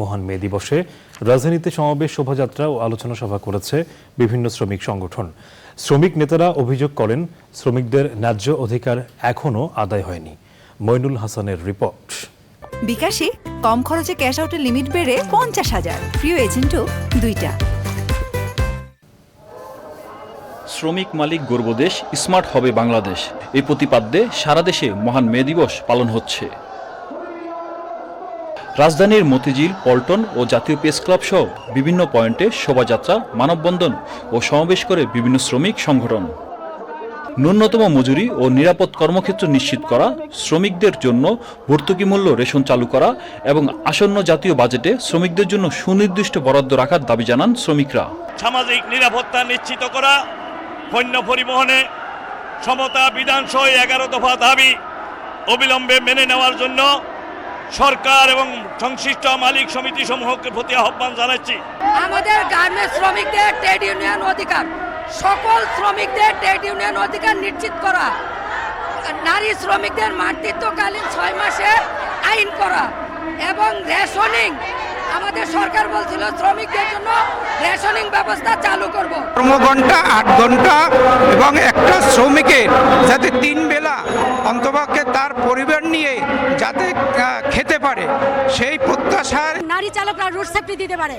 মহান মে দিবসে রাজধানীতে সমাবেশ শোভাযাত্রা ও আলোচনা সভা করেছে বিভিন্ন শ্রমিক সংগঠন। শ্রমিক নেতারা অভিযোগ করেন শ্রমিকদের ন্যায্য অধিকার এখনও আদায় হয়নি। মইনুল হাসানের রিপোর্ট। বিকাশে কম খরচে ক্যাশ আউটের লিমিট বেড়ে পঞ্চাশ হাজার। প্রিয় এজেন্টও দুইটা। শ্রমিক মালিক গর্বদেশ স্মার্ট হবে বাংলাদেশ। এই প্রতিপাদ্যে সারা দেশে মহান মে দিবস পালন হচ্ছে। রাজধানীর মতিঝিল, পল্টন ও জাতীয় প্রেস ক্লাব সহ বিভিন্ন পয়েন্টে শোভাযাত্রা, মানববন্ধন ও সমাবেশ করে বিভিন্ন শ্রমিক সংগঠন। ন্যূনতম মজুরি ও নিরাপদ কর্মক্ষেত্র নিশ্চিত করা, শ্রমিকদের জন্য ভর্তুকি মূল্য রেশন চালু করা এবং আসন্ন জাতীয় বাজেটে শ্রমিকদের জন্য সুনির্দিষ্ট বরাদ্দ রাখার দাবি জানান শ্রমিকরা। সামাজিক নিরাপত্তা নিশ্চিত করা, পণ্য পরিবহনে সমতা বিধান সহ এগারো দফা দাবি অবিলম্বে মেনে নেওয়ার জন্য সরকার এবং সংশ্লিষ্ট মালিক সমিতি সমূহকে প্রতি আহ্বান জানাচ্ছি। আমাদের গার্মেন্টস শ্রমিকদের ট্রেড ইউনিয়ন অধিকার সকল শ্রমিকদের ট্রেড ইউনিয়ন অধিকার নিশ্চিত করা নারী শ্রমিকদের মাতৃত্বকালীন ছয় মাসে আইন করা এবং রেশনিং। আমাদের সরকার বলছিল শ্রমিকদের জন্য রেশনিং ব্যবস্থা চালু করব। কর্মঘন্টা আট ঘণ্টা এবং একটা শ্রমিকের যাতে তিন বেলা অন্তপক্ষে তার পরিবার প্রত্যাশার নারী চালকরা রোড সেফটি দিতে পারে।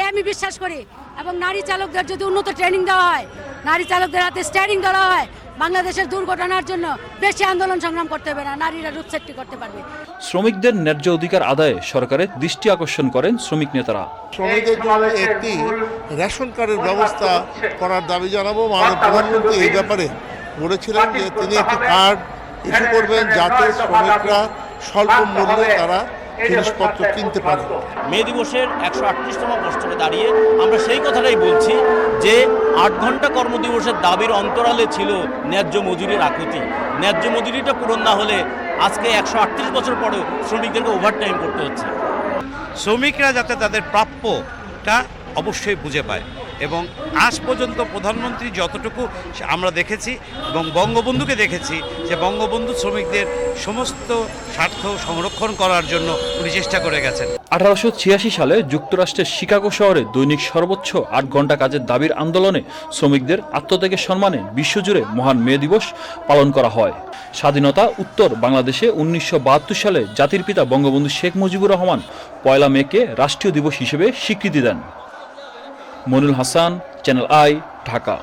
এ আমি বিশ্বাস করি। এবং নারী চালকদের যদি উন্নত ট্রেনিং দেওয়া হয় নারী চালকদের হাতে স্টিয়ারিং ধরা হয় বাংলাদেশের দুর্ঘটনার জন্য বেশি আন্দোলন সংগ্রাম করতে হবে না নারীরা রোড সেফটি করতে পারবে। শ্রমিকদের ন্যায্য অধিকার আদায়ে সরকারের দৃষ্টি আকর্ষণ করেন শ্রমিক নেতারা। শ্রমিকদের জন্য একটি রেশন কার্ডের ব্যবস্থা করার দাবি জানাব। মাননীয় প্রধানমন্ত্রী এই ব্যাপারে বলেছিলেন যে তিনি একটি কার্ড ইস্যু করবেন যাতে শ্রমিকরা স্বল্প মূল্যে তারা জিনিসপত্র কিনতে পারে। মে দিবসের একশো আটত্রিশতম বছরে দাঁড়িয়ে আমরা সেই কথাটাই বলছি যে আট ঘণ্টা কর্মদিবসের দাবির অন্তরালে ছিল ন্যায্য মজুরির আকৃতি। ন্যায্য মজুরিটা পূরণ না হলে আজকে একশো আটত্রিশ বছর পরেও শ্রমিকদেরকে ওভারটাইম করতে হচ্ছে। শ্রমিকরা যাতে তাদের প্রাপ্যটা অবশ্যই বুঝে পায়। এবং আজ পর্যন্ত প্রধানমন্ত্রী যতটুকু আমরা দেখেছি এবং বঙ্গবন্ধুকে দেখেছি, যে বঙ্গবন্ধু শ্রমিকদের সমস্ত স্বার্থ সংরক্ষণ করার জন্য উনি চেষ্টা করে গেছেন। আঠারোশো ছিয়াশি সালে যুক্তরাষ্ট্রের শিকাগো শহরে দৈনিক সর্বোচ্চ আট ঘণ্টা কাজের দাবির আন্দোলনে শ্রমিকদের আত্মত্যাগের সম্মানে বিশ্বজুড়ে মহান মে দিবস পালন করা হয়। স্বাধীনতা, উত্তর বাংলাদেশে উনিশশো বাহাত্তর সালে জাতির পিতা বঙ্গবন্ধু শেখ মুজিবুর রহমান পয়লা মেকে রাষ্ট্রীয় দিবস হিসেবে স্বীকৃতি দেন। Monul Hasan channel i Dhaka